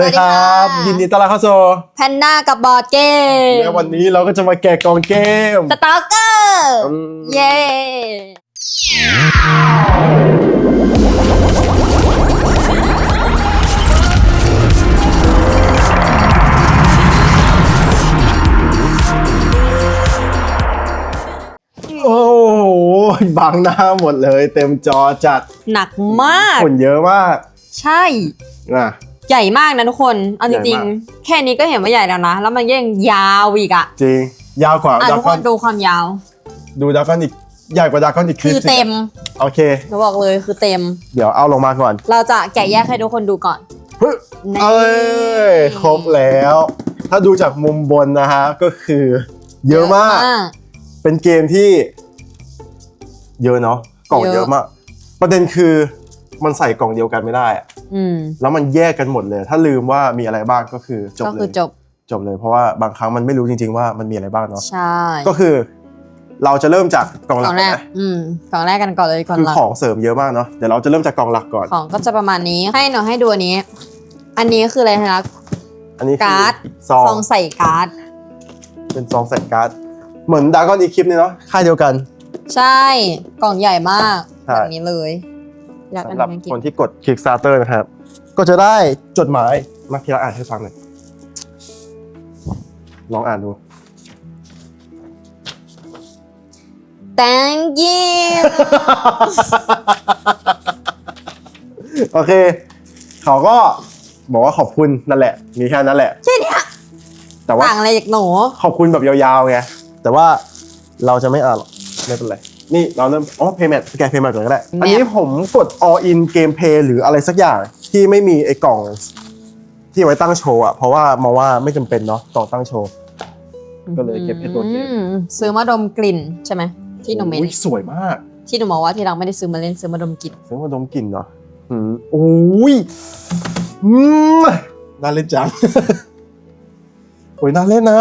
สวัสดีครับสวัสดีค่ะยินดีต้อนรับเข้าสู่แพนด้ากับบอร์ดเกมและวันนี้เราก็จะมาแกะกล่องเกมสตอกเกอร์อืมเย้โอ้โหบังหน้าหมดเลย เต็มจอจัดหนักมาก ฝุ่นเยอะมาก ใช่นะ ใหญ่มากนะทุกคน เอาจใหญ่ริงมากๆแค่นี้ก็เห็นว่าใหญ่แล้วนะ แล้วมันยังยาวอีกอะจริง ยาวกว่าอะดาทุกกคอนนดูความยาว ดูดากอนอีกใหญ่กว่าดากอนอีกคือเต็มโอเค หนูบอกเลยคือเต็ม เดี๋ยวเอาลงมาก่อนเราจะแกะแยกให้ทุกคนดูก่อนฮึนี่เอ้ยครบแล้ว ถ้าดูจากมุมบนนะฮะก็คือเยอะมาก เป็นเกมที่ เยอะเนาะกล่องเยอะเยอะมาก ประเด็นคือมันใส่กล่องเดียวกันไม่ได้อะอืม แล้วมันแยกกันหมดเลย ถ้าลืมว่ามีอะไรบ้างก็คือจบก็เลคือยจบจบเลยเพราะว่าบางครั้งมันไม่รู้จริง ๆ ว่ามันมีอะไรบ้างเนาะใช่ก็คือ เราจะเริ่มจากกล่องหกลัล่กองแรกนะอืมกล่องแรกกันก่อนเลยก่อนคือหลักของเสริมเยอะมากเนาะเดี๋ยวเราจะเริ่มจากกล่องหลักก่อนของก็จะประมาณนี้ให้หนูให้ดูอันนี้ อันนี้คืออะไรนะอันนี้คือการ์ดซองซองใส่การ์ดเป็นซองใส่การ์ดเหมือนดากอนอีคลิปนี่เนาะค่ายเดียวกัน ใช่กล่องใหญ่มากใช่แบบนี้เลย อยากอันสำหรับนี้กินคนที่กด Kickstarter นะครับ ก็จะได้จดหมายมาพี่ละอ่านให้ฟังหน่อย ลองอ่านดู thank you โอเค เขาก็บอกว่าขอบคุณนั่นแหละ มีแค่นั้นแหละ แค่เนี้ยแต่ว่า ต่างอะไรจากหนู ขอบคุณแบบยาวๆไง แต่ว่าเราจะไม่อ่านหรอกไม่เป็นไร นี่เราเริ่มอ๋อ payment สแกน payment ก่อนก็ได้ อันนี้ผมกด all in gameplay หรืออะไรสักอย่างที่ไม่มีไอ้กล่อง ที่ไว้ตั้งโชว์อะเพราะว่ามาว่าไม่จำเป็นเนาะกล่องตั้งโชว์ ก็เลยเก็บแค่ตัวเกมอืมซื้อมาดมกลิ่นใช่ไหมที่หนูเมนอุ๊ยสวยมากที่หนูบอกว่าที่เราไม่ได้ซื้อมาเล่นซื้อมาดมกลิ่นซื้อมาดมกลิ่นเนาะอืมโอ้ยอืมน่าเล่นจัง โอ้ยน่าเล่นนะ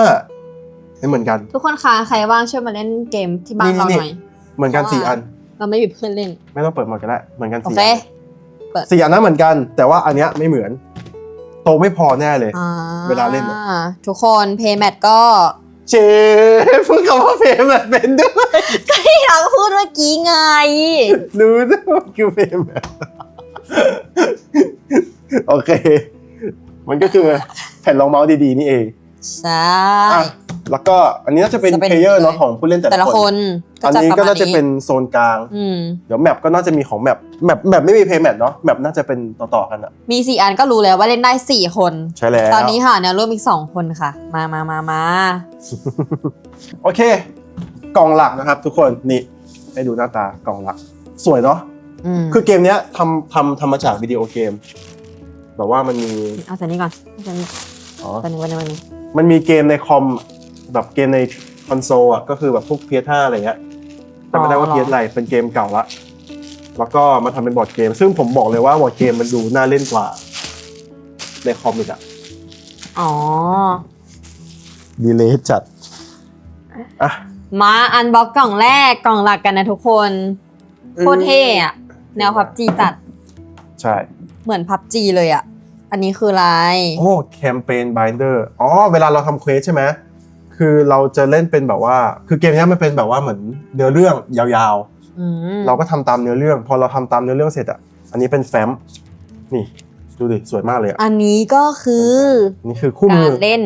ไม่เหมือนกัน ทุกคนคะใครว่างช่วยมาเล่นเกมที่บ้านนี่เรานี่หน่อย เหมือนกันเพราะว่าสี่อัน เราไม่มีเพื่อนเล่น ไม่ต้องเปิดหมดก็ได้เหมือนกันโอสี่เค อันสี่อันนั้นเหมือนกัน แต่ว่าอันเนี้ยไม่เหมือน โตไม่พอแน่เลย อ่าเวลาเล่นอะทุกคนเพย์แมทก็ เชฟพูดคำว่าเพย์แบบเป็นด้วย ที่เราพูดเมื่อกี้ไง รู้ด้วยว่าคือเพย์แบบโอเค มันก็คือแผ่นรองเมาส์ดีๆนี่เองใช่ อะ แล้วก็อันนี้น่าจะเป็นจะเป็นเพลเยอร์เนาะของผู้เล่นแต่แต่ละละคคนนอันนี้ก็น่าจะเป็นโซนกลาง อืม เดี๋ยวแมปก็น่าจะมีของแมปแมปแมปไม่มีเพย์แมปเนาะแมปน่าจะเป็นต่อๆกันอะมีสี่อันก็รู้แล้วว่าเล่นได้สี่คน ใช่แล้วตอนนี้ค่ะแนวร่วมอีกสองคนค่ะ มามามามาโอเค กล่องหลักนะครับ ทุกคนนี่ให้ดูหน้าตากล่องหลัก สวยเนาะอืมคือเกมเนี้ยทำทำทำมาจากวิดีโอเกม แบบว่ามันมีเอาแต่นี้ก่อนเอาแต่นี้อ๋อตัวนี้วันนี้วันนี้มันมีเกมในคอม แบบเกมในคอนโซลอะก็คือแบบพวก PS5 อะไรเงี้ยจำไม่ได้ว่า PS อะไรเป็นเกมเก่าละแล้วก็มาทำเป็นบอร์ดเกม ซึ่งผมบอกเลยว่าบอร์ดเกมมันดูน่าเล่นกว่า ในคอมอีกอะอ๋อดีเลยจัดอะมาอันบ็อกกล่องแรกกล่องหลักกันนะทุกคนโคตรเท่อะแนวพับจีตัด ใช่ เหมือนพับจีเลยอะอันนี้คืออะไร โอ้แคมเปญบ i เดอร์อ๋อเวลาเราทำเควสใช่ไหม คือเราจะเล่นเป็นแบบว่า คือเกมเนี้ยมันเป็นแบบว่าเหมือนเนื้อเรื่องยาวอืมๆ เราก็ทำตามเนื้อเรื่อง พอเราทำตามเนื้อเรื่องเสร็จอะ อันนี้เป็นแฟ้ม นี่ดูดิสวยมากเลยอะ อันนี้ก็คือนี่คือคู่กามือรเล่น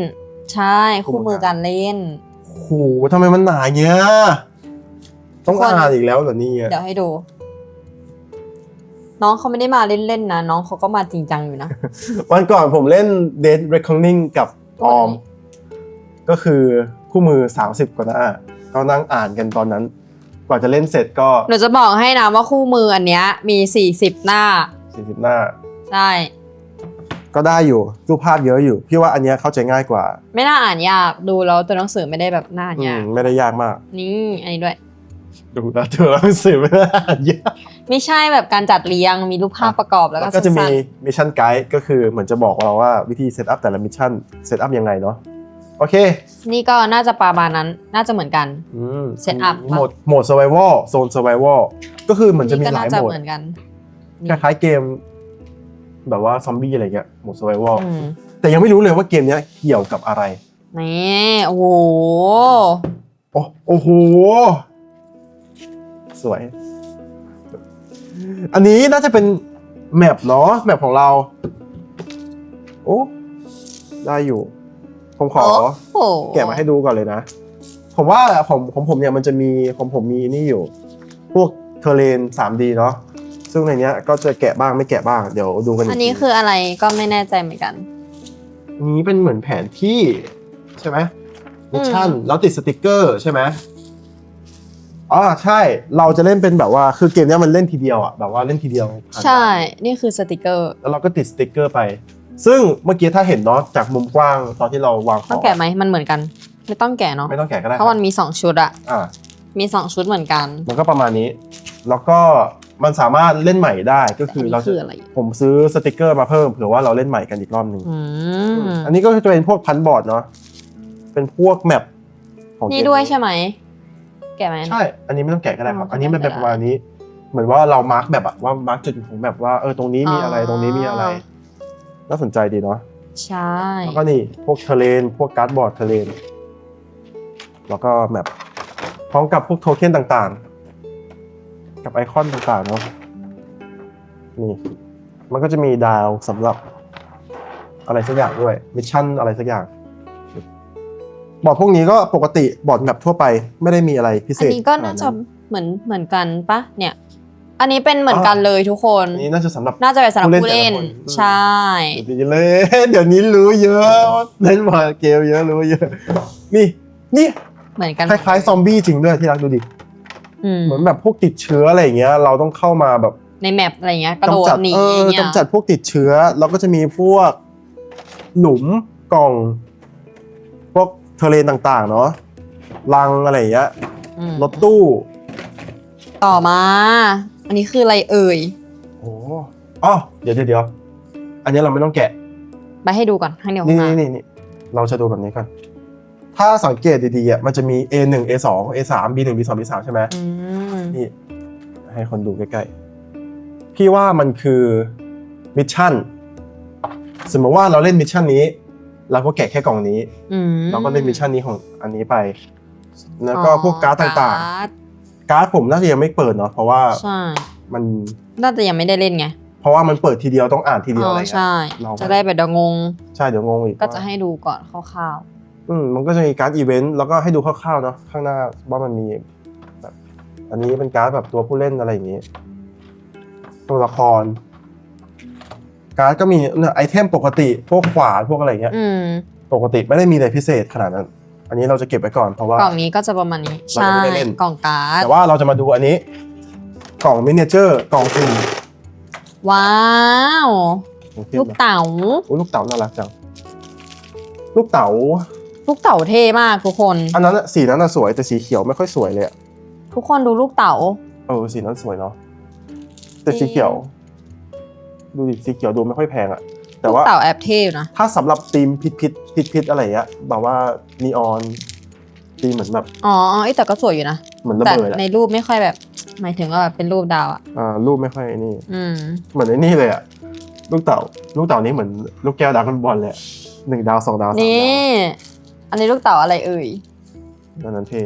ใช่คู่คู่มืมืออการเล่น โอ้โหทำไมมันหนาเงี้ย ต้องทุกคน อ่านอีกแล้วเหรอเนี่ยเดี๋ยวให้ดู น้องเขาไม่ได้มาเล่นๆนะ น้องเขาก็มาจริงจังอยู่นะ วันก่อนผมเล่น Dead Reckoning กับออม ก็คือคู่มือ 30 กว่าหน้าก็นั่งอ่านกันตอนนั้น กว่าจะเล่นเสร็จก็ หนูจะบอกให้นะว่าคู่มืออันเนี้ยมีสี่สิบหน้า 40 หน้า ใช่ ก็ได้อยู่รูปภาพเยอะอยู่ พี่ว่าอันเนี้ยเข้าใจง่ายกว่าไม่น่าอ่านยากดูแล้วตัวหนังสือไม่ได้แบบน่าอ่านอืยามกไม่ได้ยากมาก นี่อันนี้ด้วย ดูแล้วตัวหนังสือไม่ได้อ่านยากไม่ไม่ใช่แบบการจัดเรียงมีรูปภาพประกอบแล้วแล้ก็วก็จะมีสั้นมิชชั่นไกด์ก็คือเหมือนจะบอกเราว่าวิธีเซตอัพแต่ละมิชชั่นเซตอัพยังไงเนาะ โอเคๆนี่ก็น่าจะประมาณนั้น น่าจะเหมือนกัน อืม Set up โหมดโหมด survival โซน survival ก็คือเหมือนจะมีก็หลาน่ายจะโหมด เหมือนกันคล้ายๆเกม แบบว่าซอมบี้อะไรเงี้ยหมด survival อืมแต่ยังไม่รู้เลยว่าเกมเนี้ยเกี่ยวกับอะไร นี่โอ้โห โอ้โอ้โห สวย อันนี้น่าจะเป็นแมปเนาะแมปของเรา โอ้ ได้อยู่ ผมขอโอ้โหแกะมาให้ดูก่อนเลยนะ ผมว่าผมของผมเนี่ยมันจะมีของผมมีนี่อยู่ พวกเทเลน 3D เนาะซึ่งในเนี้ยก็จะแกะบ้างไม่แกะบ้างเดี๋ยวดูกันกอันนี้คืออะไรก็ไม่แน่ใจเหมือนกันอัน นี้เป็นเหมือนแผนที่ใช่ไหมมิชชั่นแล้วติดสติกเกอร์ใช่ไหมอ๋อใช่เราจะเล่นเป็นแบบว่าคือเกมเนี้ยมันเล่นทีเดียวอะแบบว่าเล่นทีเดียวผ่านใช่ นี่คือสติกเกอร์ แล้วเราก็ติดสติกเกอร์ไป ซึ่งเมื่อกี้ถ้าเห็นเนาะจากมุมกว้างตอนที่เราวางขต้อองงแกะไหมมันเหมือนกัน ไม่ต้องแกะเนาะไม่ต้องแกะก็ได้เพราะมันมีสองชุดอะอ่า มีสองชุดเหมือนกัน มันก็ประมาณนี้ แล้วก็มันสามารถเล่นใหม่ได้ก็คือเรานนี้จะคืออะไร ผมซื้อสติกเกอร์มาเพิ่มเผื่อว่าเราเล่นใหม่กันอีกรอบหนึ่งอืมอันนี้ก็จะเป็นพวกพันบอร์ดเนาะ เป็นพวกแมปของเกมนี่ด้วยใช่ไหม แกะไหม ใช่ อันนี้ไม่ต้องแกะก็ได้ครับ อ๋ออัอันนี้มันเป็นก็ได้ประมาณนี้ เหมือนว่าเรามาร์กแบบอะว่ามาร์กจุดของแบบว่าเออตรงนี้มีอะไร อ๋อ ตรงนี้มีอะไร น่าสนใจดีเนาะใช่แล้วก็นี่พวกเทเลนพวกการ์ดบอร์ดเทเลนแล้วก็แมปพร้อมกับพวกโทเค็นต่างๆ กับไอคอนต่างๆเนาะนี่มันก็จะมีดาวสำหรับอะไรสักอย่างด้วยมิชชั่นอะไรสักอย่าง บอร์ดพวกนี้ก็ปกติบอร์ดแบบทั่วไปไม่ได้มีอะไรพิเศอันษนี้ก็น่าจะขดเหมือนเหมือนกันปะเนี่ย อันนี้เป็นเหมือนกันเลยทุกคนอันนี้น่าจะสำหรับ น่าจะเป็นสำหรับผู้เล่น ผู้เล่นแต่ละคน ใช่ เดี๋ยวเลยเดี๋ยวนี้รู้เยอะเล่นมาเกมเยอะรู้เยอะ นี่นี่เหมือนกันคล้ายๆซอมบี้จริงด้วยที่รักดูดิ อืมเหมือนแบบพวกติดเชื้ออะไรอย่างเงี้ย เราต้องเข้ามาแบบในแมปอะไรเงี้ยกระโดดกำจัดหนีเอออย่างเงี้ยกำจัดพวกติดเชื้อ แล้วก็จะมีพวกหลุมกล่อง พวกเทเลนต่างๆ เนาะลังอะไรอย่างเงี้ยอืมรถตู้ ต่อมา อันนี้คืออะไรเอ่ย โอ้อ๋อเดี๋ยวเดี๋ยวเดี๋ยวอันนี้เราไม่ต้องแกะ ไปให้ดูก่อนข้างเดียวนี่ข้างหนี่น้านี่นี่เราจะดูแบบนี้ก่อน ถ้าสังเกตดีๆอะมันจะมี A1 A2 A3 B1 B2 B3 ใช่ไหมอืมนี่ ให้คนดูใกล้ๆ พี่ว่ามันคือมิชชั่น สมมติว่าเราเล่นมิชชั่นนี้ เราก็แกะแค่กล่องนี้ อืมเราก็เล่นมิชชั่นนี้ของอันนี้ไป แล้วก็พวกการ์ดต่างการ์ดๆการ์ดผมน่าจะยังไม่เปิดเนาะเพราะว่าใช่ มันน่าจะยังไม่ได้เล่นไงเพราะว่ามันเปิดทีเดียวต้องอ่านทีเดียวอ๋อะไรอเงี้ยใช่ เราจะได้แบบเดงง ใช่เดี๋ยวงงอีกก็จะให้ดูก่อนคร่าวอืมมันก็จะมีการ์ดอีเวนต์แล้วก็ให้ดูคร่าวๆเนาะข้างหน้าว่ามันมีแบบอันนี้เป็นการ์ดแบบตัวผู้เล่นอะไรอย่างนี้ ตัวละคร การ์ดก็มีเนี่ยไอเทมปกติพวกขวานพวกอะไรอย่างเงี้ยๆอืม ปกติไม่ได้มีอะไรพิเศษขนาดนั้น อันนี้เราจะเก็บไว้ก่อนเพราะว่ากล่องนี้ก็จะประมาณนี้เราใช่ยังไม่ได้เล่น กล่องการ์ด แต่ว่าเราจะมาดูอันนี้ กล่องมินิเจอร์กล่องสุ่มว้าวของเทียบลูกนะเต๋า โอ้ยลูกเต๋าน่ารักจังลูกเต๋าลูกเต๋าเท่มากทุกคน อันนั้นอะสีนั้นน่ะสวยแต่สีเขียวไม่ค่อยสวยเลยอะทุกคนดูลูกเต๋า เออสีนั้นสวยเนาะแต่สีเขียว ดูดิสีเขียวดูไม่ค่อยแพงอะ แต่ลูกว่าเต๋าแอบเท่อยู่นะ ถ้าสำหรับธีมพิษพิษพิษพิษอะไรเงี้ยแบบว่านีออนธีมเหมือนแบบอ๋อเอ้ยแต่ก็สวยอยู่นะเหมือนระแต่เบิดอะในรูปไม่ค่อยแบบ หมายถึงว่าแบบเป็นรูปดาวอะ อ่ารูปไม่ค่อยไอ้นี่ อืม เหมือนไอ้นี่เลยอะลูกเต่า ลูกเต่านี้เหมือนลูกแก้วดราก้อนบอลเลยอะหนึ่งดาวสองดาวสามนี่ดาวอันนี้ลูกเต๋าอะไรเอ่ยนั่นนั้นเท่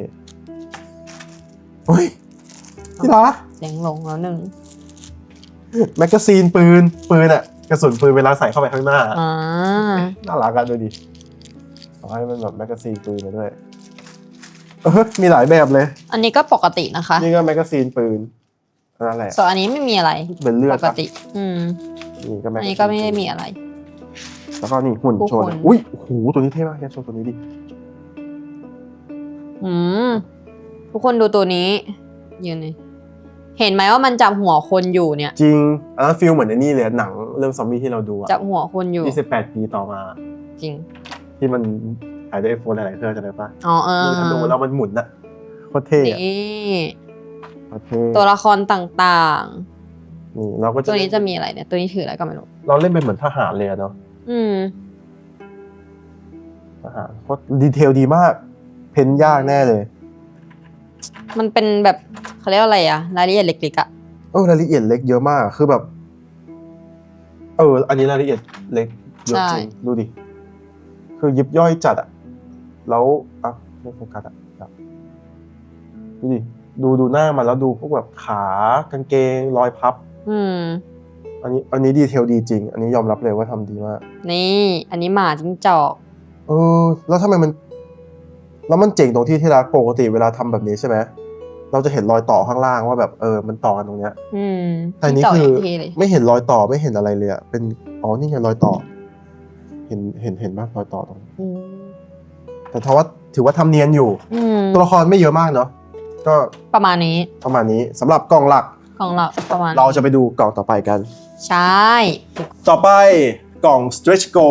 เฮ้ยที่รักเสียงหลงแล้วหนึ่งแมกกาซีนปืนปืนอะ กระสุนปืนเวลาใส่เข้าไปข้างหน้า อ่าน่ารักอะดูดิเอาให้มันแบบแมกกาซีนปืนมาด้วยเออมีหลายแบบเลย อันนี้ก็ปกตินะคะ นี่ก็แมกกาซีนปืนนั่นแหละส่วนอันนี้ไม่มีอะไรเป็นเลือปดกปะติ อืม นี่ก็แมกอันกาซีนนี้ก็ไม่ได้มีอะไร แล้วก็นี่หุ่นผู้โชว์คนอุ้ยโอ้โหตัวนี้เท่มากแกโชว์ตัวนี้ดิ อืม ทุกคนดูตัวนี้ยืนเลยเห็นไหมว่ามันจับหัวคนอยู่เนี่ย จริงอันนั้นฟิลเหมือนไอ้นี่เลยหนัง เรื่องซอมบี้ที่เราดูอะจับหัวคนอยู่ 28 ปีต่อมา จริง ที่มันถ่ายด้วยไอโฟนหลายๆเครื่องจำได้ปะอ๋อเออมือธนูแล้วมันหมุนอะโคตรเท่อะนี่โคตรเท่ตัวละครต่างนี่เราก็ๆจะตัวนี้จะมีอะไรเนี่ย ตัวนี้ถืออะไรก็ไม่รู้เราเล่นเป็นเหมือนทหารเลยอะเนาะอืมทหารเพราะดีเทลดีมาก เพ้นยากแน่เลย มันเป็นแบบเขาเรียกว่าอะไรอะรายละเอียดเล็กๆอะเออรายละเอียดเล็กเยอะมาก คือแบบ เออ อันนี้รายละเอียดเล็กเยอะใช่จริงดูดิ คือยิบย่อยจัดอะแล้วอะไม่โฟกัสอะแบบดูดิดูดูหน้ามันแล้วดูพวกแบบขากางเกงรอยพับ อืม อันนี้ อันนี้ดีเทลดีจริง อันนี้ยอมรับเลยว่าทำดีมาก นี่ อันนี้หมาจิ้งจอก เออ แล้วทำไมมัน แล้วมันเจ๋งตรงที่ที่รักปกติเวลาทำแบบนี้ใช่ไหม เราจะเห็นรอยต่อข้างล่างว่าแบบเออมันต่อกันตรงเนี้ยอืมแต่อันนี้จิ้งจกคืออย่างเท่เลยไม่เห็นรอยต่อไม่เห็นอะไรเลยอะเป็นอ๋อนี่ไงรอยต่อ เห็นเห็นเห็นบ้างรอยต่อตรงนี้อืมแต่ถือว่าถือว่าทำเนียนอยู่ อืมตัวละครไม่เยอะมากเนาะก็ประมาณนี้ประมาณนี้สำหรับกล่องหลักของเราประมาณเราจะไปดูกล่องต่อไปกัน ใช่ ต่อไปกล่อง stretch go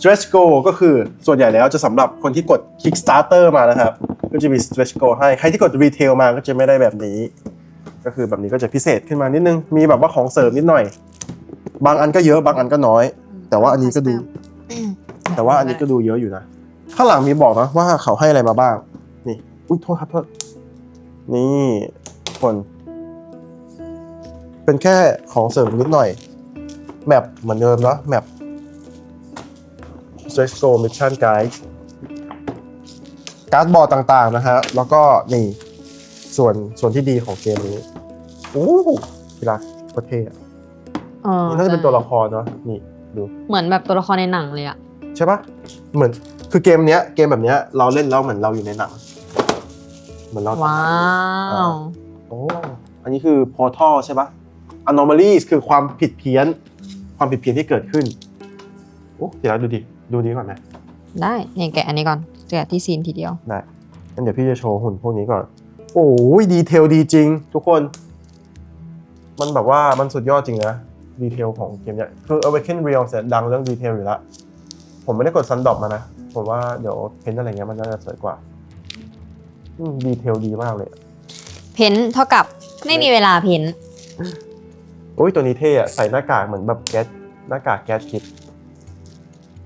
stretch go ก็คือส่วนใหญ่แล้วจะสำหรับคนที่กด Kickstarter มานะครับ ก็จะมี stretch go ให้ ใครที่กด retail มาก็จะไม่ได้แบบนี้ ก็คือแบบนี้ก็จะพิเศษขึ้นมานิดนึง มีแบบว่าของเสริมนิดหน่อย บางอันก็เยอะบางอันก็น้อย แต่ว่าอันนี้ก็ดู แต่ว่าอันนี้ก็ดูเยอะอยู่นะ ข้างหลังมีบอกนะว่าเขาให้อะไรมาบ้าง นี่ อุ้ยโทษครับโทษ นี่คน เป็นแค่ของเสริมนิดหน่อย แมปเหมือนเดิมเนาะแมป Stretch Go Mission Guide การ์ดบอร์ดต่างๆนะฮะ แล้วก็นี่ส่วนส่วนที่ดีของเกมนี้โอ้ทีรักโคตรเท่อะเออนี่น่าจะเป็นตัวละครเนาะนี่ดูเหมือนแบบตัวละครในหนังเลยอะใช่ปะเหมือนคือเกมเนี้ยเกมแบบเนี้ยเราเล่นแล้วเหมือนเราอยู่ในหนัง เหมือนเราว้าวโอ้อันนี้คือ portal ใช่ปะ anomalies คือความผิดเพี้ยน ความผิดเพี้ยนที่เกิดขึ้นโอ้เดี๋ยวดูดิ ดูนี้ก่อนนะได้เนี่ยแกะอันนี้ก่อนแกะที่ซีนทีเดียวได้งั้นเดี๋ยวพี่จะโชว์หุ่นพวกนี้ก่อน โอ้ยดีเทลดีจริง ทุกคน มันแบบว่ามันสุดยอดจริงนะดีเทลของเกมเนี้ยคือ Awaken Realms เนี่ยดังเรื่องดีเทลอยู่แล้วผมไม่ได้กดซันด o อมานะ ผมว่าเดี๋ยวเพ้นอะไรเงี้ยมันน่าจะสวยกว่าอืมดีเทลดีมากเลย เพ้นท์เท่ากับไม่มีเวลาเพ้นท์โอ้ยตัวนี้เท่อะใส่หน้ากากเหมือนแบบแก๊สหน้ากากแก๊สพิษ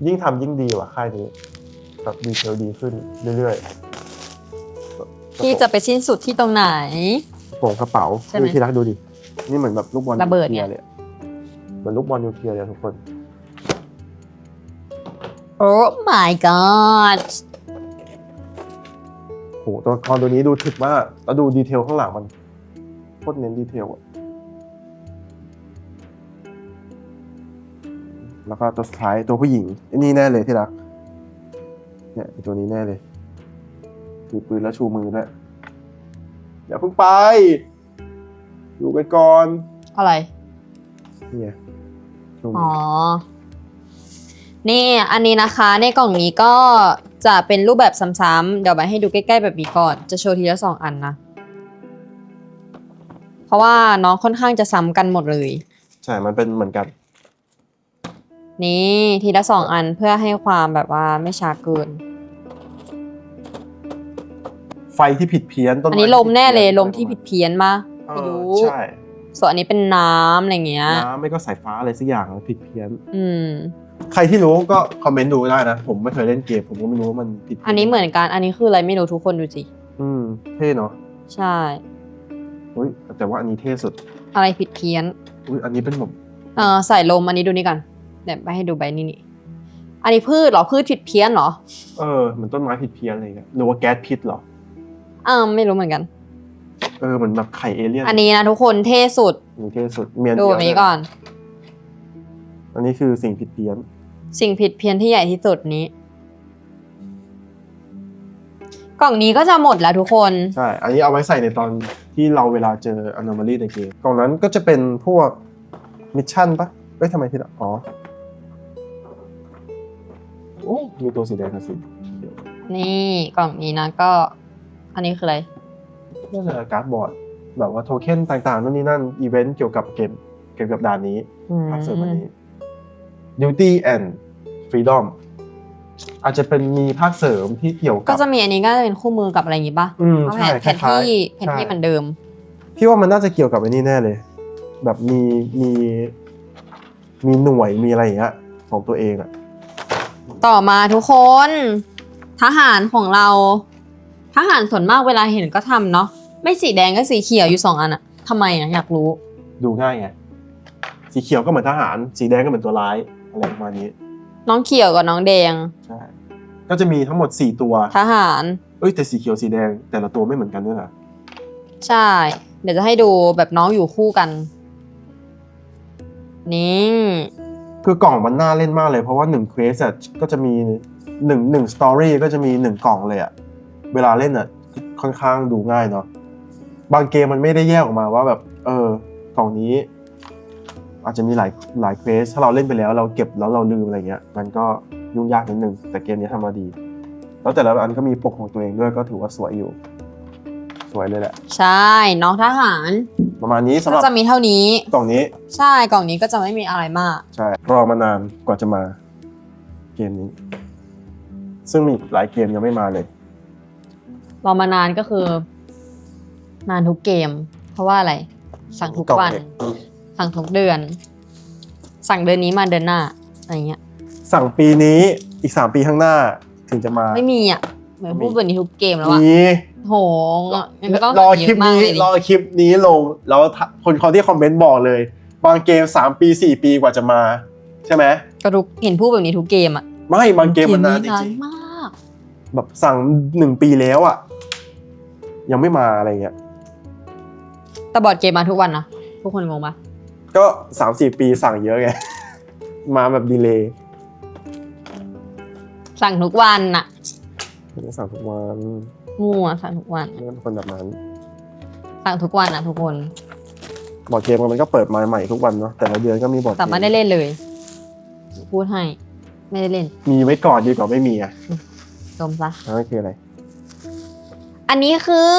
ยิ่งทำยิ่งดีว่ะค่ายนี้แบบดีเทลดีขึ้นเรื่อยๆที่จะไปสิ้นสุดที่ตรงไหนกระโปรงกระเป๋าใช่ไหมนี่ที่รักดูดิ นี่เหมือนแบบลูกบอลระเบิดนิวเนี่คลียยร์เลยอะเหมือนลูกบอลนิวเคลียร์เลยอะทุกคน โอ้ my god โหตัวละครตัวนี้ดูถึกมาก แล้วดูดีเทลข้างหลังมันโคตรเน้นดีเทลอะ แล้วก็ตัวสุดท้ายตัวผู้หญิงไอ้นี่แน่เลยที่รัก เนี่ยไอ้ตัวนี้แน่เลยถือปืนแล้วชูมือด้วยอย่าเพิ่งไป อยู่กันก่อนอะไรนี่ไงชูมือ๋ออนี่อันนี้นะคะ ในกล่องนี้ก็จะเป็นรูปแบบซ้ำๆเดี๋ยวไปให้ดูใกล้ๆแบบนี้ก่อน จะโชว์ทีละสองอันนะ เพราะว่าน้องค่อนข้างจะซ้ำกันหมดเลย ใช่ มันเป็นเหมือนกัน นี่ทีละสองอันเพื่อให้ความแบบว่าไม่ช้าเกิน ไฟที่ผิดเพี้ยนต้นอันนี้ไลมแน่เลยผิดลมที่ผิดเพี้ยนมาเอไม่อรู้ใช่ส่วนอันนี้เป็นน้ำอะไรเงี้ย น้ำไม่ก็สายฟ้าอะไรสักอย่างผิดเพี้ยน อืม ใครที่รู้ก็คอมเมนต์ดูได้นะ ผมไม่เคยเล่นเกม ผมก็ไม่รู้ว่ามันผิดพี้ยอันนี้เหมือนกัน อันนี้คืออะไรไม่รู้ทุกคนดูสิ อืมเท่เนาะใช่ อุ้ยแต่ว่าอันนี้เท่สุดอะไรผิดเพี้ยน อุ้ยอันนี้เป็นแบบเออใส่ลมอันนี้ดูนี่กัน เดี๋ยวไปให้ดูใบนี้นี่ อันนี้พืชเหรอพืชผิดเพี้ยนเหรอ เออเหมือนต้นไม้ผิดเพี้ยนอะไรเงี้ยหรือว่าแก๊สพิษเหรออ่าไม่รู้เหมือนกัน เออเหมือนแบบไข่เอเลี่ยนอันนี้นะทุกคนเท่สุดอันนี้เท่สุดเมียนดูเดียวแบบนี้ก่อน อันนี้คือสิ่งผิดเพี้ยน สิ่งผิดเพี้ยนที่ใหญ่ที่สุดนี้ กล่องนี้ก็จะหมดแล้วทุกคน ใช่ อันนี้เอาไว้ใส่ในตอนที่เราเวลาเจอ anomaly ในเกมกล่องนั้นก็จะเป็นพวกมิชชั่นปะเอ้ยทำไมที่ละอ๋อ โอ้มีตัวสีแดงกับสีเขียวนี่กล่องนี้นะก็ อันนี้คืออะไรนั่นแหละการ์ดบอร์ดแบบว่าโทเค็นต่างๆนู่นนี่นั่นอีเวนต์เกี่ยวกับเกมเกี่ยวกับด่านนี้อืมภาคเสริมอันนี้ duty and freedom อาจจะเป็นมีภาคเสริมที่เกี่ยวกัก็จะมีอันนี้ก็จะเป็นคู่มือกับอะไรอย่างงี้ป่ะอืมเอาแผใช่นแผนคล้ายที่ๆแผนที่ใช่เหมือนเดิม พี่ว่ามันน่าจะเกี่ยวกับไอ้นี่แน่เลย แบบมีมีมีหน่วยมีอะไรอย่างเงี้ยของตัวเองอะ ต่อมาทุกคน ทหารของเรา ทหารส่วนมากเวลาเห็นก็ทำเนาะไม่สีแดงก็สีเขียวอยู่สองอันอะทำไมอะอยากรู้ ดูง่ายไง สีเขียวก็เหมือนทหาร สีแดงก็เหมือนตัวร้ายอะไรประมาณนี้ น้องเขียวกับน้องแดง ใช่ ก็จะมีทั้งหมด 4 ตัว ทหาร เอ้ยแต่สีเขียวสีแดงแต่ละตัวไม่เหมือนกันด้วยนะใช่ เดี๋ยวจะให้ดูแบบน้องอยู่คู่กัน นี่ คือกล่องมันน่าเล่นมากเลยเพราะว่า1เควสอะก็จะมี1 1สตอรี่ก็จะมี 1 กล่องเลยอะเวลาเล่นอะค่อนข้างดูง่ายเนาะบางเกมมันไม่ได้แยกออกมาว่าแบบเออกล่องนี้ อาจจะมีหลายหลายเควสถ้าเราเล่นไปแล้วเราเก็บแล้วเราลืมอะไรเงี้ย มันก็ยุ่งยากนิดนึงแต่เกมนี้ทำมาดี แล้วแต่ละอันก็มีปกของตัวเองด้วยก็ถือว่าสวยอยู่ สวยเลยแหละ ใช่น้องทหาร ประมาณนี้สำหก็รับจะมีเท่านี้ กล่องนี้ ใช่กล่องนี้ก็จะไม่มีอะไรมาก ใช่ รอมานานกว่าจะมา เกมนี้ ซึ่งมีอีกหลายเกมยังไม่มาเลย รอมานานก็คือ นานทุกเกม เพราะว่าอะไร สั่งทุกวัน สั่งทุกเดือน สั่งเดือนนี้มาเดือนหน้าอะไรเงี้ย สั่งปีนี้อีกสามปีข้างหน้าถึงจะมา ไม่มีอะเหมือนพูดแบบนี้ทุกเกมแล้วมีอะ โหงั้นก็ต้องรอเยคลิปอะมากนี้เลยดิรอคลิปนี้ลง แล้วคนเขาที่คอมเมนต์บอกเลย บางเกมสามปีสี่ปีกว่าจะมา ใช่ไหมก็ทุกเห็นพูดแบบนี้ทุกเกมอะ ไม่บางเกมมันนานจนานริงมากๆแบบสั่งหนึ่งปีแล้วอะ ยังไม่มาอะไรเงี้ยแต่บอร์ดเกมมาทุกวันนะทุกคนงงปะก็สามสี่ปีสั่งเยอะไงมาแบบดีเลย์สั่งทุกวันน่ะ ไม่ได้สั่งทุกวันมั่วสั่งทุกวันไม่เป็นคนแบบนั้น สั่งทุกวันนะทุกคน บอร์ดเกมมันก็เปิดมาใหม่ทุกวันเนาะแต่ละเดือนก็มีบอร์ดเกแต่มไม่ได้เล่นเลย พูดให้ ไม่ได้เล่นมีไว้ก่อนดีกว่าไม่มีอะจมซะ นั่นคืออะไรอันนี้คือ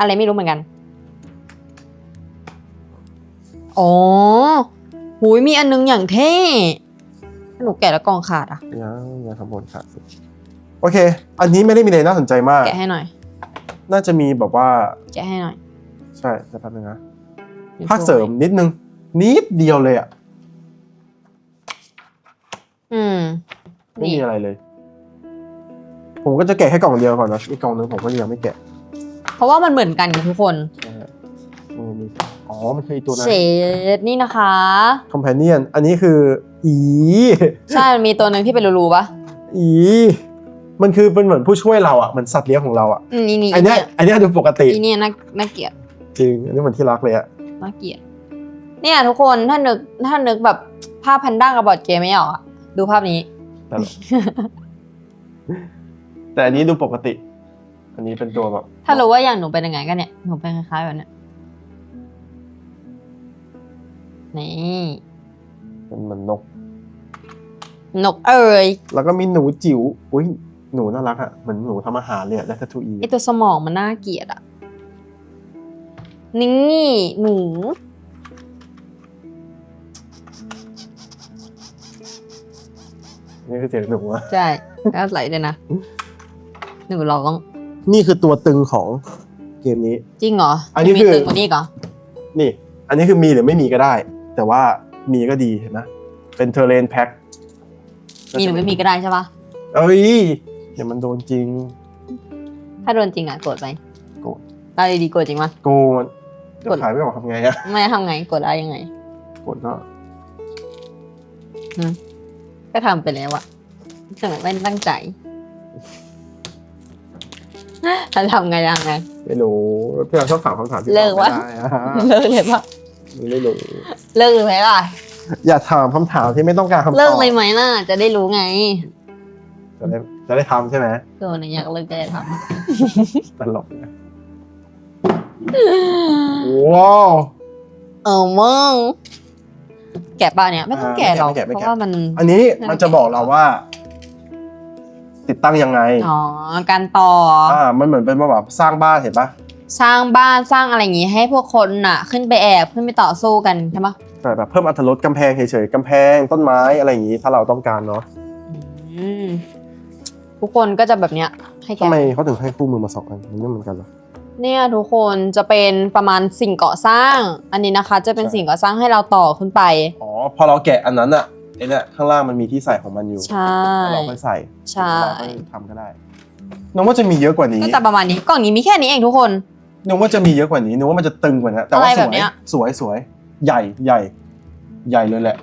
อะไรไม่รู้เหมือนกัน อ๋อหูยมีอันนึงอย่างเท่หนูแกะแล้วกองขาดอะยังยังขบวนขาดสุด โอเค อันนี้ไม่ได้มีอะไรน่าสนใจมาก แกะให้หน่อย น่าจะมีแบบว่า แกะให้หน่อย ใช่สักพักนึงนะภาคเสริมนิดนึง นิดเดียวเลยอะ อืมไม่นี่มีอะไรเลย ผมก็จะแกะแค่กล่องเดียวก่อนนะอีกกล่องนึงผมก็ยังไม่แกะ เพราะว่ามันเหมือนกันกับทุกคนใช่มันมีอ๋อ มันคืออีตัวนั้นเชดนี่นะคะคอมเพนเนียนอันนี้คือ อี ใช่ มันมีตัวหนึ่งที่เป็นรูๆปะอี มันคือเป็นเหมือนผู้ช่วยเราอะเหมือนสัตว์เลี้ยงของเราอะอืมนี่นี่อันเนี้ยอันเนี้ยดูปกติอีเนี่ยน่าน่าเกลียดจริงอันนี้เหมือนที่รักเลยอะน่าเกลียดเนี่ยทุกคนถ้านึกถ้านึกแบบภาพแพนด้ากับบอร์ดเกมไม่ออกอะดูภาพนี้ตลกแต่อันนี้ดูปกติ อันนี้เป็นตัวแบบถ้ารู้ว่าอย่างหนูเป็นยังไงก็เนี่ยหนูเป็นคล้ายๆแบบเนี้ยนี่เป็นเหมือนนก นกเอ่ยแล้วก็มีหนูจิ๋วอุ้ย หนูน่ารักอะเหมือนหนูทำอาหารเลยอะและทัตทูอีไอตัวสมองมันน่าเกลียดอะนี่หนู นี่คือเสียงหนูอะใช่แล้วไหลเลยนะ หนูร้อง นี่คือตัวตึงของเกมนี้ จริงเหรออันนี้มีคือ ตึงกว่านี้อีกเหรอ นี่ อันนี้คือมีหรือไม่มีก็ได้ แต่ว่ามีก็ดีเห็นไหมเป็นเทเลนแพ็คมีหรือไม่มีก็ได้ใช่ปะ เอ้ย เดี๋ยวมันโดนจริง ถ้าโดนจริงอะโกรธไหมโกรธเราดีๆโกรธจริงปะ โกมันจะกด ขายไม่ออกทำไงอะไม่ทำไงโกรธได้ยังไงกดก็ก็ทำไปแล้วอะถึงไม่ได้ตั้งใจถ้าทำไงยังไง ไม่รู้เพื่อนชอบถามคำถามที่เลิกวะ ตอบไม่ได้อะเลิกเลยปะไม่รู้เลิกเลยไหมล่ะ อย่าถามคำถามที่ไม่ต้องการคำตอบเลิกเลยไหมล่ะ จะได้รู้ไง จะได้ จะได้ทำใช่ไหมตัวไหนอยากเลิกจะได้ทตลกนะว้าวำเออมึงแกะป่ะเนี่ยไม่ต้องแกะหรอกไม่แกะไม่เพแกะ ราะว่ามัน อันนี้มันจะบอกเราว่า ติดตั้งยังไงอ๋อ การต่อออ่ามันเหมือนเป็นแบบสร้างบ้านเห็นปะสร้างบ้านสร้างอะไรอย่างงี้ ให้พวกคนน่ะ ขึ้นไปแอบขึ้นไปต่อสู้กันใช่ปะแต่แบบเพิ่มอรรถรสกำแพงเฉยๆกำแพงต้นไม้อะไรอย่างงี้ ถ้าเราต้องการเนาะอืม ทุกคนก็จะแบบเนี้ยให้แกะทำไมเขาถึงให้คู่มือมาสองอันมันไม่เหมือนกันเหรอ เนี่ยทุกคนจะเป็นประมาณสิ่งก่อสร้าง อันนี้นะคะ จะเป็นใช่ สิ่งก่อสร้างให้เราต่อขึ้นไป อ๋อพอเราแกะอันนั้นอะไอ้เนี่ยข้างล่างมันมีที่ใส่ของมันอยู่ใช่ แล้วเราค่อยใส่ใช่เราค่อยทำก็ได้นึกว่าจะมีเยอะกว่านี้ก็จะประมาณนี้กล่องนี้มีแค่นี้เองทุกคน นึกว่าจะมีเยอะกว่านี้นึกว่ามันจะตึงกว่านี้แต่ว่าอะไรสแบวบยเนี้ย สวยสวยใหญ่ใหญ่ ใหญ่เลยแหละ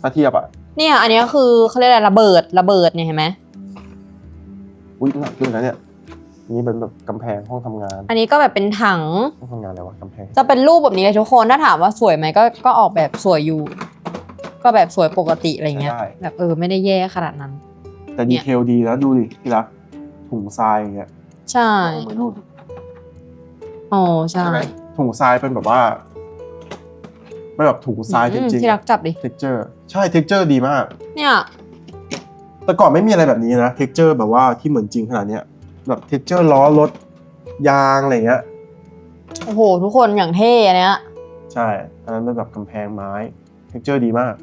ถ้าเทียบอะ เนี่ยอันนี้คือเขาเรียกอะไรระเบิดระเบิดเนี่ยเห็นไหมอุ้ยหนักขึ้นนะเนี่ยนี่เป็นแบบกำแพงห้องทำงาน อันนี้ก็แบบเป็นถังห้องทำงานอะไรวะกำแพง จะเป็นรูปแบบนี้เลยทุกคนถ้าถามว่าสวยไหมก็ก็ออกแบบสวยอยู่ ก็แบบสวยปกติอะไรเงี้ยใช่แบบเออไม่ได้แย่ขนาดนั้น แต่เนี่ดีย เทลดีนะดูดิที่รักถุงทรายอย่างเงี้ยใช่เอามาดูอ๋อใช่ถุงทรายเป็นแบบว่า เป็นแบบถุงทรายจอืมริงที่รักจับดิๆ texture ใช่ texture ดีมาก เนี่ยแต่ก่อนไม่มีอะไรแบบนี้นะ texture แบบว่าที่เหมือนจริงขนาดเนี้ยแบบ texture ล้อรถยางอะไรเงี้ยโอ้โห ทุกคนอย่างเท่อันเนี้ยใช่อันนั้นเป็นแบบกำแพงไม้ texture ดีมาก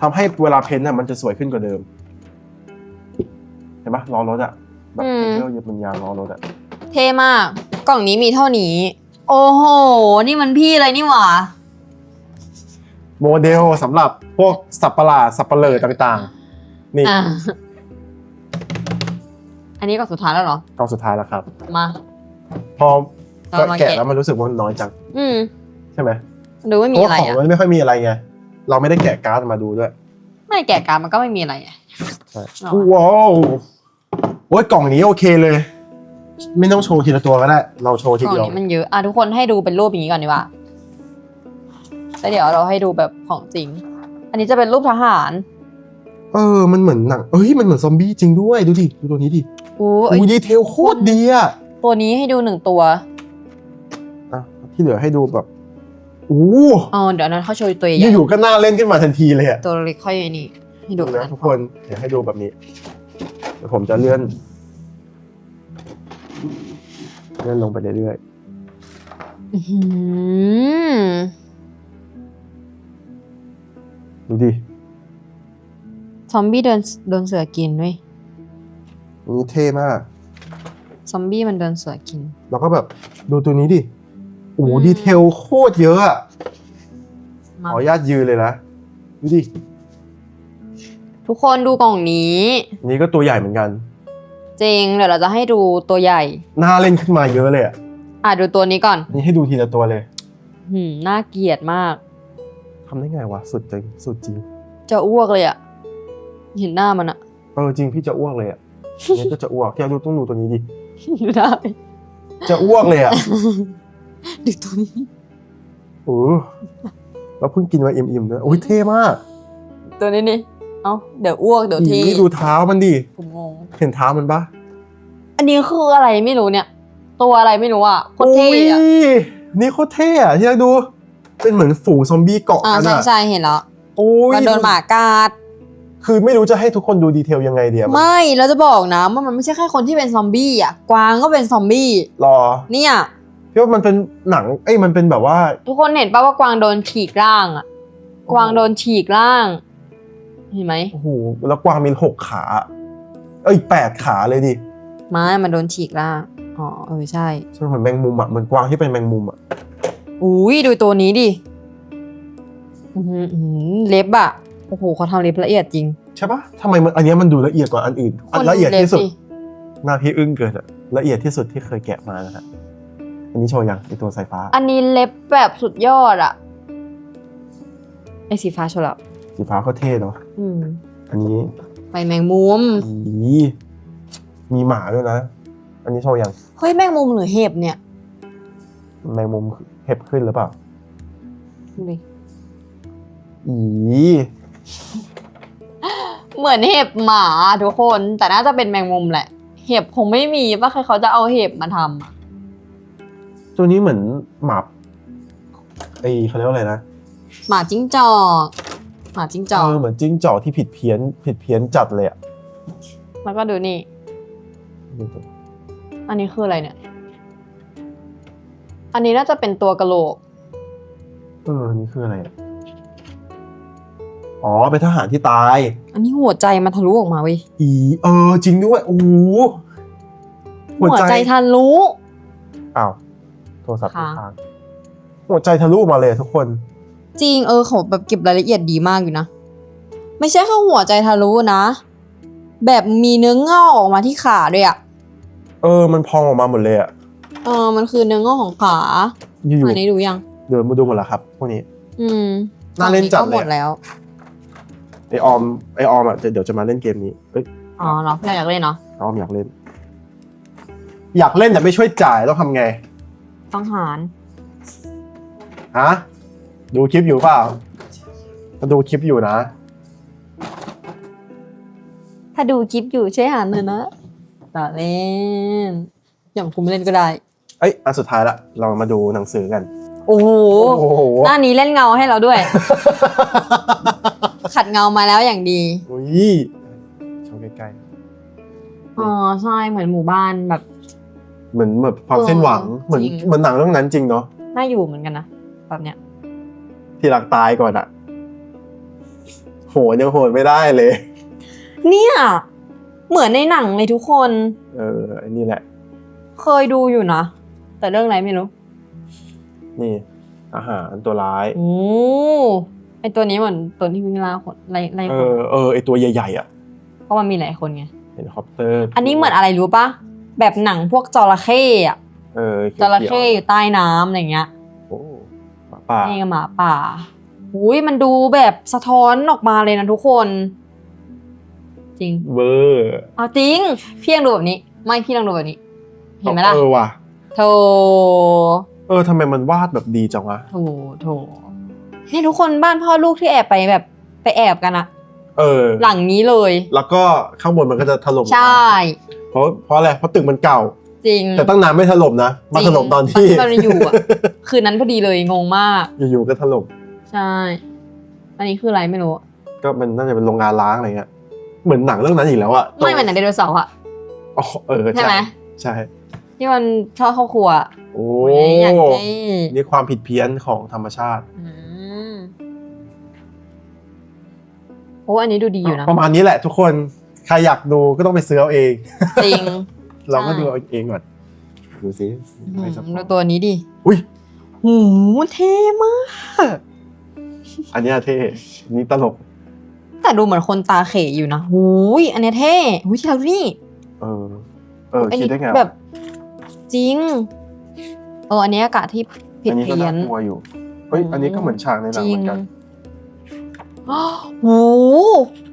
ทำให้เวลาเพ้นท์อะมันจะสวยขึ้นกว่าเดิม เห็นปะล้อรถอะแบบอืม texture ยึดมันยางล้อรถอะเท่มาก กล่องนี้มีเท่านี้ โอ้โห นี่มันพี่เลยนี่หว่า โมเดลสำหรับพวกสับประหลาดสับปะเลอต่างๆ นี่อะอันนี้ก็สุดท้ายแล้วเหรอ กล่องสุดท้ายแล้วครับ มา พอเรามาแกะ แกะแล้วมันรู้สึกว่ามันน้อยจังอืมใช่ไหมดูไม่เพมีราะว่าอะไรของอะ มันไม่ค่อยมีอะไรไงเราไม่ได้แกะการ์ดมาดูด้วยไม่แกะการดมันก็ไม่มีอะไรอะ ใช่หรอว้าวโอ้ยกล่องนี้โอเคเลย ไม่ต้องโชว์ทีละตัวก็ได้ เราโชว์ทีกล่องเดียว นี้มันเยอะอะทุกคนให้ดูเป็นรูปอย่างนี้ก่อนดีกว่า แล้วเดี๋ยวเราให้ดูแบบของจริง อันนี้จะเป็นรูปทหาร เออ มันเหมือนหนังเอ้ย มันเหมือนซอมบี้จริงด้วย ดูดิ ดูตัวนี้ดิอู้อู้ดีเทลโคตรดีอะตัวนี้ให้ดูหนึ่งตัวอะที่เหลือให้ดูแบบอู้อ๋อเดี๋ยวนั้นเขาโชว์ตัวใหญ่อยู่ๆก็น่าเล่นขึ้นมาทันทีเลยอะๆตัวเล็กค่อยนี่ให้ดูดูนะทุกคน เดี๋ยวให้ดูแบบนี้เดี๋ยวผมจะเลื่อนเลื่อนลงไปเรื่อยอื้อหือๆ ดูดิซอมบี้เดินโดนเสือกินเว้ยอันนี้เท่มาก ซอมบี้มันโดนเสือกิน แล้วก็แบบดูตัวนี้ดิ โอ้โหอืมดีเทลโคตรเยอะอะขมาออนุญาตยืนเลยนะ ดูดิ ทุกคนดูกล่องนี้ อันนี้ก็ตัวใหญ่เหมือนกันจริงเดี๋ยวเราจะให้ดูตัวใหญ่น่าเล่นขึ้นมาเยอะเลยอะอะดูตัวนี้ก่อน นี่ให้ดูทีละตัวเลย หืมน่าเกลียดมาก ทำได้ไงวะสุดจริงสุดจริง จะอ้วกเลยอะเห็นหน้ามันอะเออจริงพี่จะอ้วกเลยอะอันนี้ก็จะอ้วกอยากดูต้องดูตัวนี้ดิดูได้ จะอ้วกเลยอะดูตัวนี้โอ้เราเพิ่งกินมาอิ่มๆด้วยโอ้ยเท่มาก ตัวนี้นี่เอ้าเดี๋ยวอ้วกเดี๋ยวทีนี่ดูเท้ามันดิผมงงเห็นเท้ามันปะอันนี้คืออะไรไม่รู้เนี่ย ตัวอะไรไม่รู้อะโคตรเท่อะโยนี่โคตรเท่อะที่เราดู เป็นเหมือนฝูงซอมบี้เกาะอ่ากันใช่อะใช่เห็นแล้วโอ้ยมันโดนหมากัด คือไม่รู้จะให้ทุกคนดูดีเทลยังไงเดียวไม่เราจะบอกนะว่ามันไม่ใช่แค่คนที่เป็นซอมบี้อะกวางก็เป็นซอมบี้รอเนี่ยพี่ว่ามันเป็นหนังเอ้ยมันเป็นแบบว่า ทุกคนเห็นป่ะว่ากวางโดนฉีกร่างอะกวางโดนฉีกร่าง เห็นไหมโอ้โหแล้วกวางมีหกขา เอ้ยแปดขาเลยดิไม้มันโดนฉีกร่างอ๋อเออใช่ ใช่เหมือนแมงมุมอะเหมือนกวางที่เป็นแมงมุมอะ อุ้ยดูตัวนี้ดิอื้อหืออื้อหือเล็บอะโอ้โหเขาทำเล็บละเอียดจริง ใช่ปะทำไมมันอันเนี้ยมันดูละเอียดกว่าอันอื่น อันคนละเอียดที่สุดล็บหน้าพี่อึ้งเกินอะละเอียดที่สุดที่เคยแกะมานะฮะอันนี้โชว์ยังไอตัวสายฟ้า อันนี้เล็บแบบสุดยอดอะไอสีฟ้าโชว์แล้วสีฟ้าเขาเท่เนาะอืมอันนี้ไปแมงมุมอีมีหมาด้วยนะ อันนี้โชว์ยังเฮ้ยแมงมุมหรือเห็บเนี่ย แมงมุมเห็บขึ้นหรือเปล่า ดูดิอีเหมือนเห็บหมาทุกคน แต่น่าจะเป็นแมงมุมแหละ เห็บคงไม่มีป่ะใครเขาจะเอาเห็บมาทำอะตัวนี้เหมือนหมาไอเขาเรียกว่าอะไรนะหมาจิ้งจอกหมาจิ้งจอกเออเหมือนจิ้งจอกที่ผิดเพี้ยน ผิดเพี้ยนจัดเลยอะแล้วก็ดูนี่ อันนี้คืออะไรเนี่ย อันนี้น่าจะเป็นตัวกะโหลก เอออันนี่คืออะไรอะอ๋อ เป็นทหารที่ตาย อันนี้หัวใจมันทะลุออกมาเว้ยอีเออ จริงด้วย โอ้โหหัวใจทะลุ อ้าวโทรศัพท์ค้างค้างหัวใจทะลุมาเลยทุกคน จริงเออเขาแบบเก็บรายละเอียดดีมากอยู่นะ ไม่ใช่แค่หัวใจทะลุนะ แบบมีเนื้องอกออกมาที่ขาด้วยอะ เออ มันพองออกมาหมดเลยอะเออมันคือเนื้องอกของขาอยู่อันนี้ดูยังๆเดินมาดูหมดแล้วครับพวกนี้ อืมน่าเล่นจัดฝั่งเลยก็หมดแล้วไอออมไอออมอะจะเดี๋ยวจะมาเล่นเกมนี้เอ้ยอ๋อเหรอพี่อยากเล่นเนาะออมอยากเล่น อยากเล่นแต่ไม่ช่วยจ่ายต้องทำไง ต้องหารฮะดูคลิปอยู่เปล่าถ้าดูคลิปอยู่นะ ถ้าดูคลิปอยู่ช่วยหารหน่อยนะต่อเล่นอย่างคุณไม่เล่นก็ได้ เอ้ยอันสุดท้ายละเรามาดูหนังสือกัน โอ้โหโอ้โห หน้านี้เล่นเงาให้เราด้วย ขัดเงามาแล้วอย่างดีอุ้ยชมใกล้อ๋อใช่เหมือนหมู่บ้านแบบ ๆเหมือนแบบความสิ้นหวังเออเหมือนจริง เหมือนหนังเรื่องนั้นจริงเนาะน่าอยู่เหมือนกันนะแบบเนี้ยที่รักตายก่อนอะโหยังโหดไม่ได้เลย เนี่ยเหมือนในหนังเลยทุกคน เอออันนี้แหละ เคยดูอยู่นะ แต่เรื่องอะไรไม่รู้ นี่ อาหารตัวร้าย โอ้ไอตัวนี้เหมือนตัวที่วิ่งล่าคนไล่ไล่เอคนอเออไอตัวใหญ่ๆอะเพราะมันมีหลายคนไง เฮลิคอปเตอร์อันนี้เหมือนอะไรรู้ปะแบบหนังพวกจระเข้อะเออจระเข้อยู่ใต้น้ำอะไรเงี้ยโอ้หมาป่านี่ก็หมาป่าอุ้ยมันดูแบบสะท้อนออกมาเลยนะทุกคน จริงเวอร์เอาจริง พี่ยังดูแบบนี้ ไม่พี่ยังดูแบบนี้ เห็นไหมล่ะ เออว่ะ โถเออทำไมมันวาดแบบดีจังวะ โถโถนี่ทุกคนบ้านพ่อลูกที่แอบไปแบบไปแอบกันอะเออ หลังนี้เลย แล้วก็ข้างบนมันก็จะถล่มใช่ เพราะเพราะอะไร เพราะตึกมันเก่า จริง แต่ตั้งนานไม่ถล่มนะ มาจริงถล่มตอนที่ตอนที่อยู่อะคืนนั้นพอดีเลยงงมาก อยู่ๆก็ถล่ม ใช่ อันนี้คืออะไรไม่รู้ ก็มันน่าจะเป็นโรงงานล้างอะไรเงี้ย เหมือนหนังเรื่องนั้นอีกแล้วอะไม่เหมือนหนังไดโนเสาร์อะอ๋อเออ ใช่ไหมใช่ ที่มันชอบเข้าครัวโอ้โอ้ยอย่างเท่นี่ความผิดเพี้ยนของธรรมชาติอืมโอ้อันนี้ดูดีอยู่นะ ประมาณนี้แหละทุกคนใครอยากดูก็ต้องไปซื้อเอาเอง จริง เราก็ใช่ดูเอาเองก่อนดูสิไม่สปดูอยตัวนี้ดิอุ้ยหูเท่มาก อันเนี้ยเท่นี่ตลก แต่ดูเหมือนคนตาเขยอยู่นะหูยอันเนี้ยเท่หูยที่เราดูนี่ เออ เอออันคิดนี้ได้ไงวะแบบ จริง เอออันนี้อากาศที่ผิดอันนี้ก็เพี้ยน่าน กลัวอยู่ เฮ้ยอันนี้ก็เหมือนฉากในหนังเหมือนกัน อ้าวโห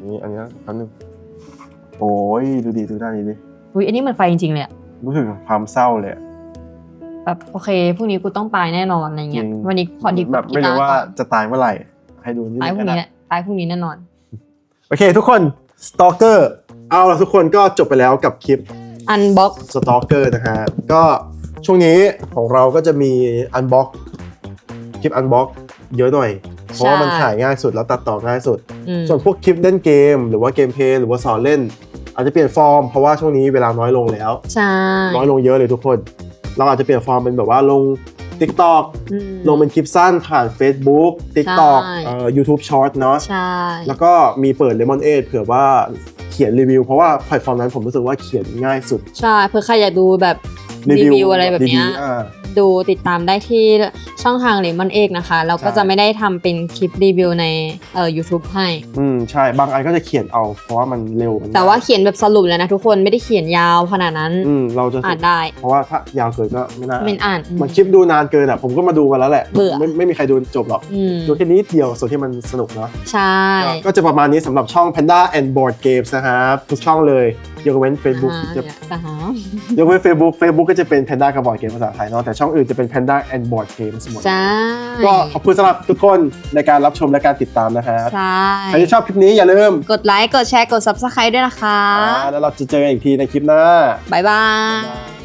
นี่อันนี้อันนึงโอ้ยดูดีดูหน้านี้ดิ อุ้ยอันนี้มันไฟจริงๆเลยอะรู้สึกถึงความเศร้าเลยอะ แบบโอเคพรุ่งนี้กูต้องตายแน่นอนอะไรเงี้ยจริง วันนี้ขอดีแบบไม่รู้ว่าจะตายเมื่อไหร่ ให้ดูนี่ตายพรุ่งนี้ก็แหได้ละตายพรุ่งนี้แน่นอน โอเค ทุกคน Stalker เอาละทุกคนก็จบไปแล้วกับคลิป อันบ็อก Stalker นะฮะก็ช่วงนี้ของเราก็จะมี Unbox คลิป Unbox เยอะหน่อย เพราะว่ามันถ่ายง่ายสุดแล้วตัดต่อง่ายสุด ส่วนพวกคลิปเล่นเกม หรือว่าเกมเพลย์หรือว่าสอนเล่น อาจจะเปลี่ยนฟอร์มเพราะว่าช่วงนี้เวลาน้อยลงแล้วใช่น้อยลงเยอะเลยทุกคน เราอาจจะเปลี่ยนฟอร์มเป็นแบบว่าลง TikTok อืมลงเป็นคลิปสั้นผ่าน Facebook TikTok ใช่เอ่อ YouTube Short เนาะใช่แล้วก็มีเปิด Lemon 8เผื่อว่าเขียนรีวิว เพราะว่าแพลตฟอร์มนั้นผมรู้สึกว่าเขียนง่ายสุด ใช่เพื่อใครอยากดูแบบรีวิวอะไรแบบเนี้ย ดีๆอ่า ดูติดตามได้ที่ช่องทางเลมอนเอกนะคะแล้วก็ใช่จะไม่ได้ทำเป็นคลิปรีวิวในเอ่อ YouTube ให้ อืมใช่ บางอันก็จะเขียนเอา เพราะว่ามันเร็วมันแต่ว่าเขียนแบบสรุปแล้วนะทุกคนไม่ได้เขียนยาวขนาดนั้น อืมเราจะอ่านได้ เพราะว่าถ้ายาวเกินก็ไม่น่าเป็นอ่าน มันคลิปดูนานเกินอะผมก็มาดูกันแล้วแหละเบื่อ ไม่ไม่มีใครดูจบหรอกอืมดูแค่นี้เดียวส่วนที่มันสนุกเนาะ ใช่ ก็จะประมาณนี้สำหรับช่อง Panda and Board Games นะครับ ทุกช่องเลย ยกเว้น Facebook อ่าจะเดี๋ยวจะหายกเว้น Facebook Facebook ก็จะเป็น Panda กับ Board Game ภาษาไทยเนาะแต่ช่องอื่นจะเป็น Panda and Board Games หมดใช่ก็ขอบคุณสำหรับทุกคนในการรับชมและการติดตามนะครับใช่ใครที่ชอบคลิปนี้อย่าลืม กดไลค์กดแชร์กด Subscribe ด้วยนะคะอ่าแล้วเราจะเจอกันอีกทีในคลิปหน้าบ๊ายบาบ๊ายยบาย